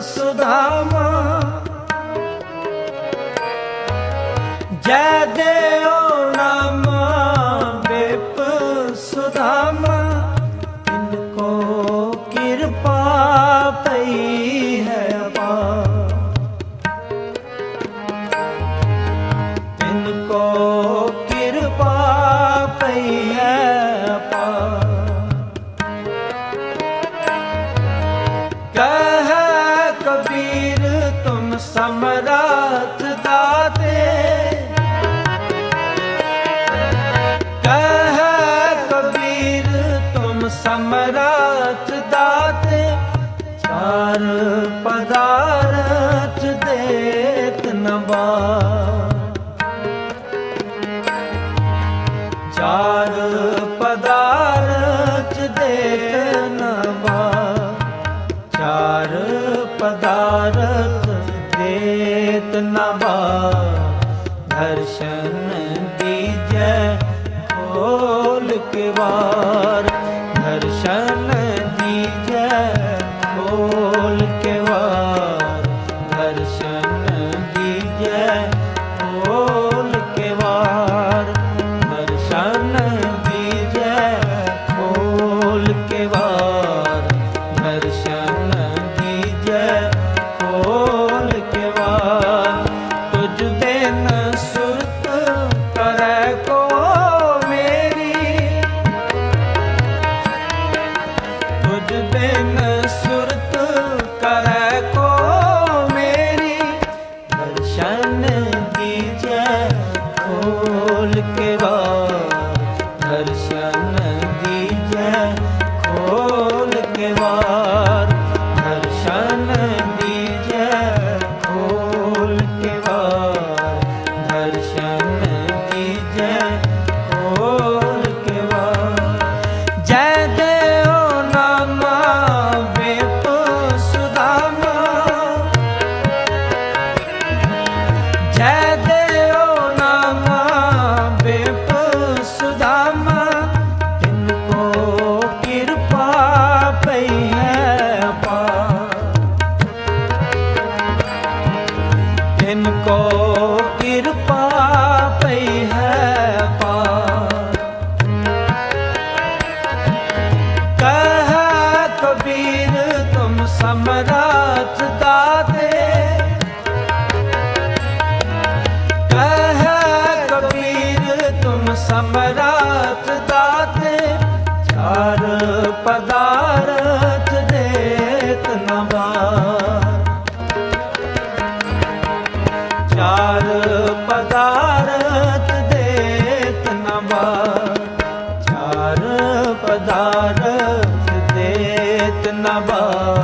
ਸੁਧਾਮਾ ਜੈ ਦੇਓ ਨਾਮ ਸੁਧਾਮਾ ਇਨ ਕੋ ਕਿਰਪਾ ਪਈ ਹੈ ਆਪਾ। ਕਿਰਪਾ ਪਈ ਹੈ ਹਰ ਪਦਾਰਥ ਦੇਤ ਨਬਾ ਚਾਰ ਪਦਾਰਥ ਦੇਤ ਨਬਾ ਚਾਰ ਪਦਾਰਥ ਦੇਤ ਨਬਾ ਦਰਸ਼ਨ ਦੀਜੈ ਖੋਲ ਕੇ ਵਾਰ ਦਰਸ਼ਨ ਦਰਸ਼ਨ ਦੀਜੈ ਖੋਲ ਕੇ ਵਾਰ ਪਦਾਰਥ ਦੇਤ ਨਵਾਰ ਚਾਰ ਪਦਾਰਥ ਦੇਤ ਨਵਾਰ ਚਾਰ ਪਦਾਰਥ ਦੇਤ ਨਵਾਰ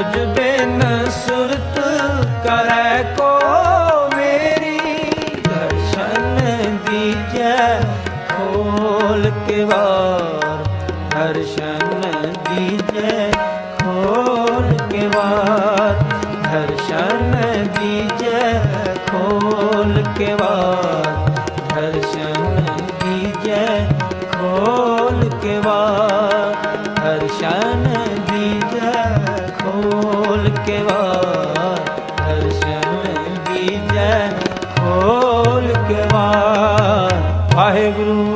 ਤੁਝ ਬਿਨ ਸੁਰਤ ਕਰੈ ਕੋ ਮੇਰੀ। ਦਰਸ਼ਨ ਦੀਜੈ ਖੋਲ ਕੇ ਵਾਰ। ਦਰਸ਼ਨ ਦੀਜੈ ਖੋਲ ਕੇ ਵਾਰ। ਦਰਸ਼ਨ ਦੀਜੈ ਖੋਲ ਕੇ ਵਾਰ। ਦਰਸ਼ਨ ਦੀਜੈ ਖੋਲ ਕੇ ਵਾਰ। ਦਰਸ਼ਨ ਵਾਹਿਗੁਰੂ